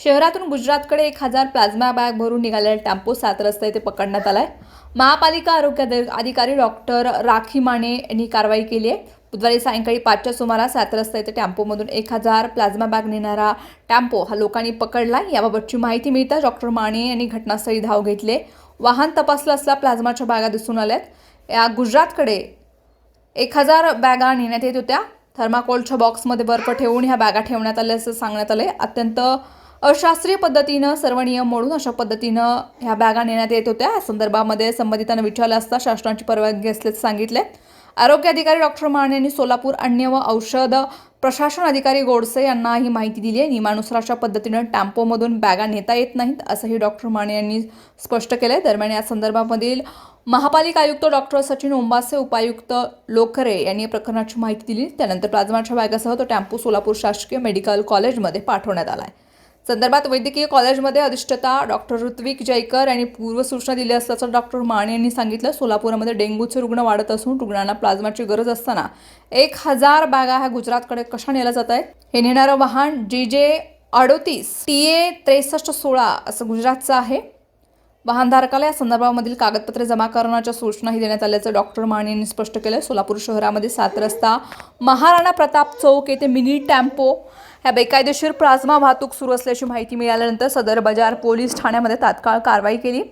शहरातून गुजरातकडे एक हजार प्लाझ्मा बॅग भरून निघालेला टेम्पो सात रस्ता येथे पकडण्यात आला आहे महापालिका आरोग्य अधिकारी डॉक्टर राखी माने यांनी कारवाई केली आहे. बुधवारी सायंकाळी पाचच्या सुमारास सात रस्ता येथे टॅम्पोमधून एक हजार प्लाझ्मा बॅग नेणारा टॅम्पो हा लोकांनी पकडला याबाबतची माहिती मिळताच डॉक्टर माने यांनी घटनास्थळी धाव घेतले वाहन तपासलं असता प्लाझ्माच्या बॅगा दिसून आल्यात. या गुजरातकडे एक हजार बॅगा नेण्यात येत होत्या. थर्माकोलच्या बॉक्समध्ये बर्फ ठेवून ह्या बॅगा ठेवण्यात आल्या असं सांगण्यात आले अत्यंत अशास्त्रीय पद्धतीनं सर्व नियम मोडून अशा पद्धतीनं ह्या बॅगा नेण्यात येत होत्या. या संदर्भामध्ये संबंधितांना विचारलं असता शासनाची परवानगी असल्याचं सांगितले आरोग्य अधिकारी डॉक्टर माने यांनी सोलापूर अन्न व औषध प्रशासन अधिकारी गोडसे यांना ही माहिती दिली आहे. नियमानुसार अशा पद्धतीनं टॅम्पोमधून बॅगा नेता येत नाहीत असंही डॉक्टर माने यांनी स्पष्ट केलं आहे दरम्यान या संदर्भामधील महापालिका आयुक्त डॉक्टर सचिन ओंबासे उपायुक्त लोखरे यांनी या प्रकरणाची माहिती दिली. त्यानंतर प्लाझ्माच्या बॅगासह तो टेम्पो सोलापूर शासकीय मेडिकल कॉलेजमध्ये पाठवण्यात आला आहे संदर्भात वैद्यकीय कॉलेजमध्ये अधिष्ठता डॉक्टर ऋत्विक जयकर यांनी पूर्वसूचना दिली असल्याचं डॉक्टर माने यांनी सांगितलं. सोलापूरमध्ये डेंग्यूचे रुग्ण वाढत असून रुग्णांना प्लाझ्माची गरज असताना एक हजार बॅगा ह्या गुजरातकडे कशा नेल्या जात आहेत? हे नेणारं वाहन जी जे अडोतीस टी ए त्रेसष्ट सोळा असं गुजरातचं आहे. वाहनधारकाला या संदर्भामधील कागदपत्रे जमा करण्याच्या सूचनाही देण्यात आल्याचं डॉक्टर माने यांनी स्पष्ट केलं. सोलापूर शहरामध्ये सात रस्ता महाराणा प्रताप चौक येथे मिनी टॅम्पो ह्या बेकायदेशीर प्लाझ्मा वाहतूक सुरू असल्याची माहिती मिळाल्यानंतर सदर बाजार पोलीस ठाण्यामध्ये तात्काळ कारवाई केली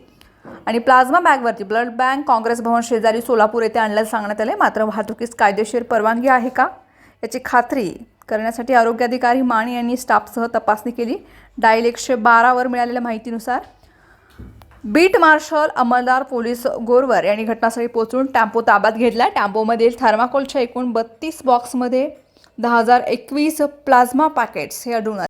आणि प्लाझ्मा बॅगवरती ब्लड बँक काँग्रेस भवन शेजारी सोलापूर येथे आणल्याचं सांगण्यात आले मात्र वाहतुकीस कायदेशीर परवानगी आहे का याची खात्री करण्यासाठी आरोग्य अधिकारी माने यांनी स्टाफसह तपासणी केली. डायल एकशे बारावर मिळालेल्या माहितीनुसार बीट मार्शल अंमलदार पोलीस गोरवर यांनी घटनास्थळी पोहोचून टॅम्पो ताब्यात घेतला. टॅम्पोमधील थर्माकोलच्या एकूण बत्तीस बॉक्समध्ये दहा हजार एकवीस प्लाझ्मा पॅकेट्स हे आढळून आले.